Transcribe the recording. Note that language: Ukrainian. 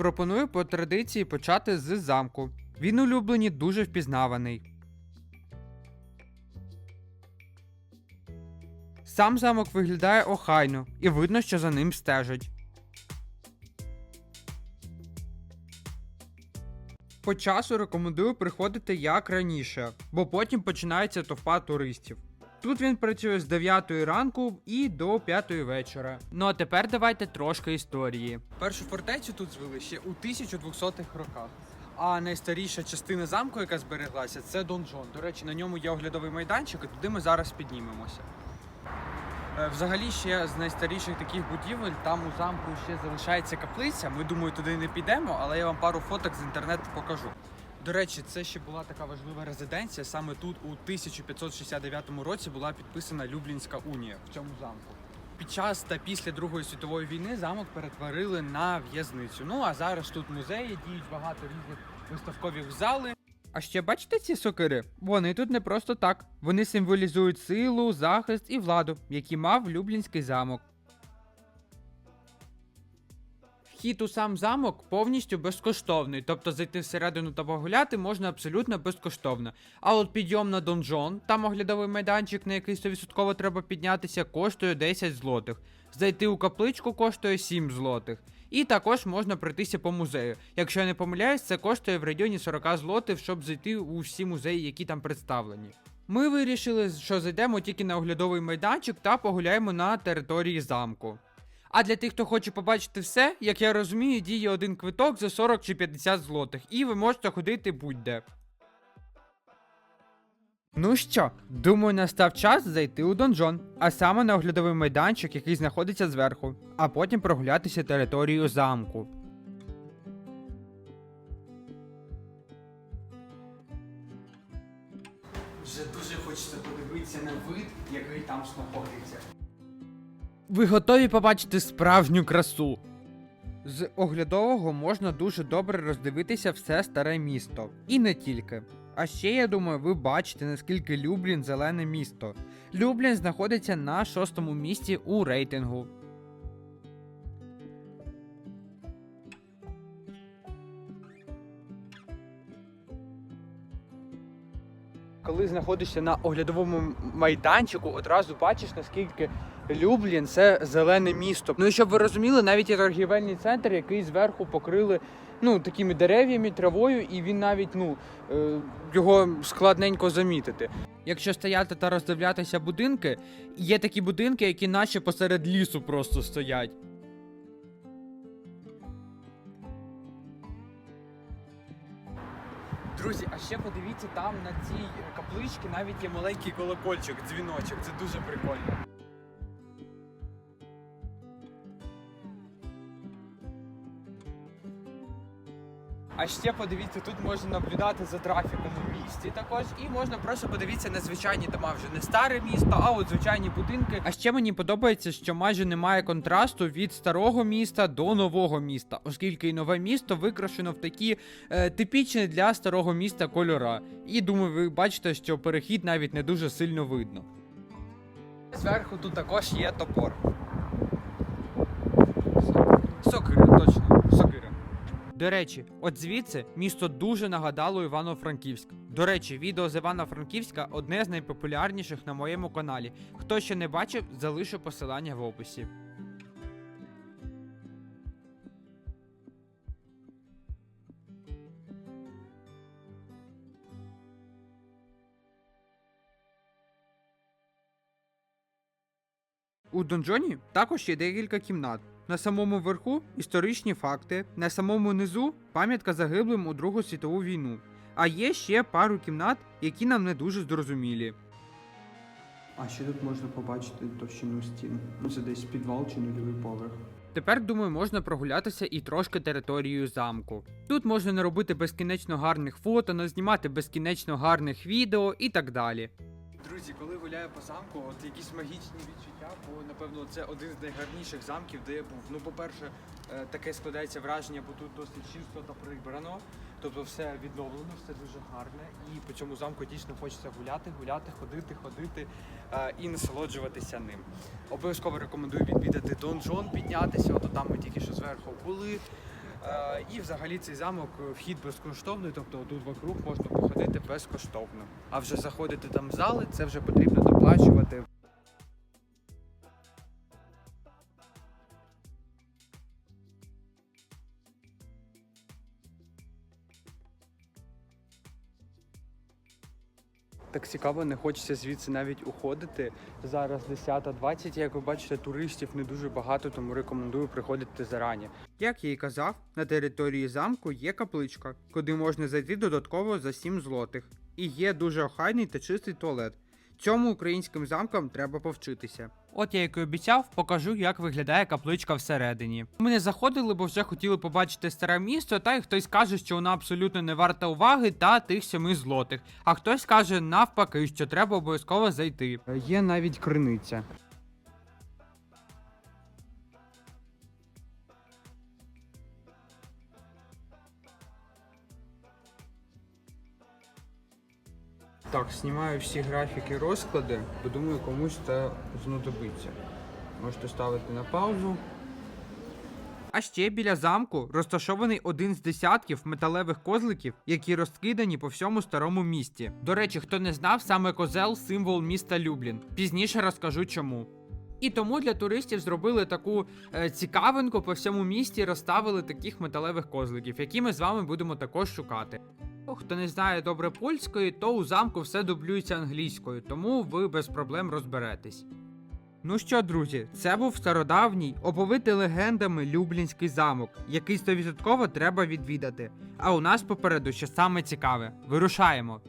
Пропоную по традиції почати з замку. Він улюблені дуже впізнаваний. Сам замок виглядає охайно, і видно, що за ним стежать. По часу рекомендую приходити як раніше, бо потім починається товпа туристів. Тут він працює з 9 ранку і до 5 вечора. Ну а тепер давайте трошки історії. Першу фортецю тут звели ще у 1200-х роках. А найстаріша частина замку, яка збереглася, це донжон. До речі, на ньому є оглядовий майданчик, і туди ми зараз піднімемося. Е, Взагалі, ще з найстаріших таких будівель там у замку ще залишається каплиця. Ми думаю, туди не підемо, але я вам пару фоток з інтернету покажу. До речі, це ще була така важлива резиденція. Саме тут у 1569 році була підписана Люблінська унія в цьому замку. Під час та після Другої світової війни замок перетворили на в'язницю. Ну а зараз тут музеї діють багато різних виставкових зали. А ще бачите ці сокири? Вони тут не просто так. Вони символізують силу, захист і владу, які мав Люблінський замок. Вхід у сам замок повністю безкоштовний, тобто зайти всередину та погуляти можна абсолютно безкоштовно. А от підйом на донжон, там оглядовий майданчик, на який 100% треба піднятися, коштує 10 злотих. Зайти у капличку коштує 7 злотих. І також можна пройтися по музею. Якщо я не помиляюсь, це коштує в районі 40 злотих, щоб зайти у всі музеї, які там представлені. Ми вирішили, що зайдемо тільки на оглядовий майданчик та погуляємо на території замку. А для тих, хто хоче побачити все, як я розумію, діє один квиток за 40 чи 50 злотих, і ви можете ходити будь-де. Ну що, думаю, настав час зайти у донжон, а саме на оглядовий майданчик, який знаходиться зверху, а потім прогулятися територією замку. Вже дуже хочеться подивитися на вид, який там знаходиться. Ви готові побачити справжню красу? З оглядового можна дуже добре роздивитися все старе місто. І не тільки. А ще я думаю, ви бачите, наскільки Люблін зелене місто. Люблін знаходиться на шостому місці у рейтингу. Коли знаходишся на оглядовому майданчику, одразу бачиш, наскільки Люблін це зелене місто. Ну і щоб ви розуміли, навіть є торгівельний центр, який зверху покрили ну, такими дерев'ями, травою, і він навіть ну, е, його складненько замітити. Якщо стояти та роздивлятися будинки, є такі будинки, які наче посеред лісу просто стоять. Друзі, а ще подивіться, там на цій капличці навіть є маленький колокольчик, дзвіночок. Це дуже прикольно. А ще подивіться, тут можна наблюдати за трафіком у місті також, і можна просто подивитися на звичайні дома, вже не старе місто, а от звичайні будинки. А ще мені подобається, що майже немає контрасту від старого міста до нового міста, оскільки і нове місто викрашено в такі е, типічні для старого міста кольора. І думаю, ви бачите, що перехід навіть не дуже сильно видно. Зверху тут також є топор. Сокира, точно. До речі, от звідси місто дуже нагадало Івано-Франківськ. До речі, відео з Івано-Франківська одне з найпопулярніших на моєму каналі. Хто ще не бачив, залишу посилання в описі. У донжоні також є декілька кімнат. На самому верху історичні факти, на самому низу пам'ятка загиблим у Другу світову війну. А є ще пару кімнат, які нам не дуже зрозумілі. А ще тут можна побачити товщину стін. Ну, Це десь підвал чи нульовий поверх. Тепер, думаю, можна прогулятися і трошки територією замку. Тут можна не робити безкінечно гарних фото, не знімати безкінечно гарних відео і так далі. Друзі, коли гуляю по замку, от якісь магічні відчуття, бо напевно це один з найгарніших замків, де я був. Ну, по-перше, е, таке складається враження, бо тут досить чисто та прибрано. Тобто все відновлено, все дуже гарне. І по цьому замку дійсно хочеться гуляти, гуляти, ходити, ходити е, і насолоджуватися ним. Обов'язково рекомендую відвідати донжон, піднятися. От там ми тільки що зверху були. І взагалі цей замок е, вхід безкоштовний, тобто тут вокруг можна походити безкоштовно. А вже заходити там в зали, це вже потрібно доплачувати. Так цікаво, не хочеться звідси навіть уходити. Зараз 10.20, як ви бачите, туристів не дуже багато, тому рекомендую приходити зарані. Як я й казав, на території замку є капличка, куди можна зайти додатково за 7 злотих. І є дуже охайний та чистий туалет. Цьому українським замкам треба повчитися. От я як і обіцяв, покажу, як виглядає капличка всередині. Ми не заходили, бо вже хотіли побачити старе місто, та й хтось каже, що вона абсолютно не варта уваги та тих семи злотих. А хтось каже навпаки, що треба обов'язково зайти. Є навіть криниця. Так, знімаю всі графіки розклади, бо думаю, комусь це знадобиться. Можете ставити на паузу. А ще біля замку розташований один з десятків металевих козликів, які розкидані по всьому старому місті. До речі, хто не знав, саме козел символ міста Люблін. Пізніше розкажу чому. І тому для туристів зробили таку е, цікавинку по всьому місті, розставили таких металевих козликів, які ми з вами будемо також шукати. Ну, Хто не знає добре польської, то у замку все дублюється англійською, тому ви без проблем розберетесь. Ну що, друзі, це був стародавній, оповитий легендами Люблінський замок, який 100% треба відвідати. А у нас попереду ще саме цікаве. Вирушаємо!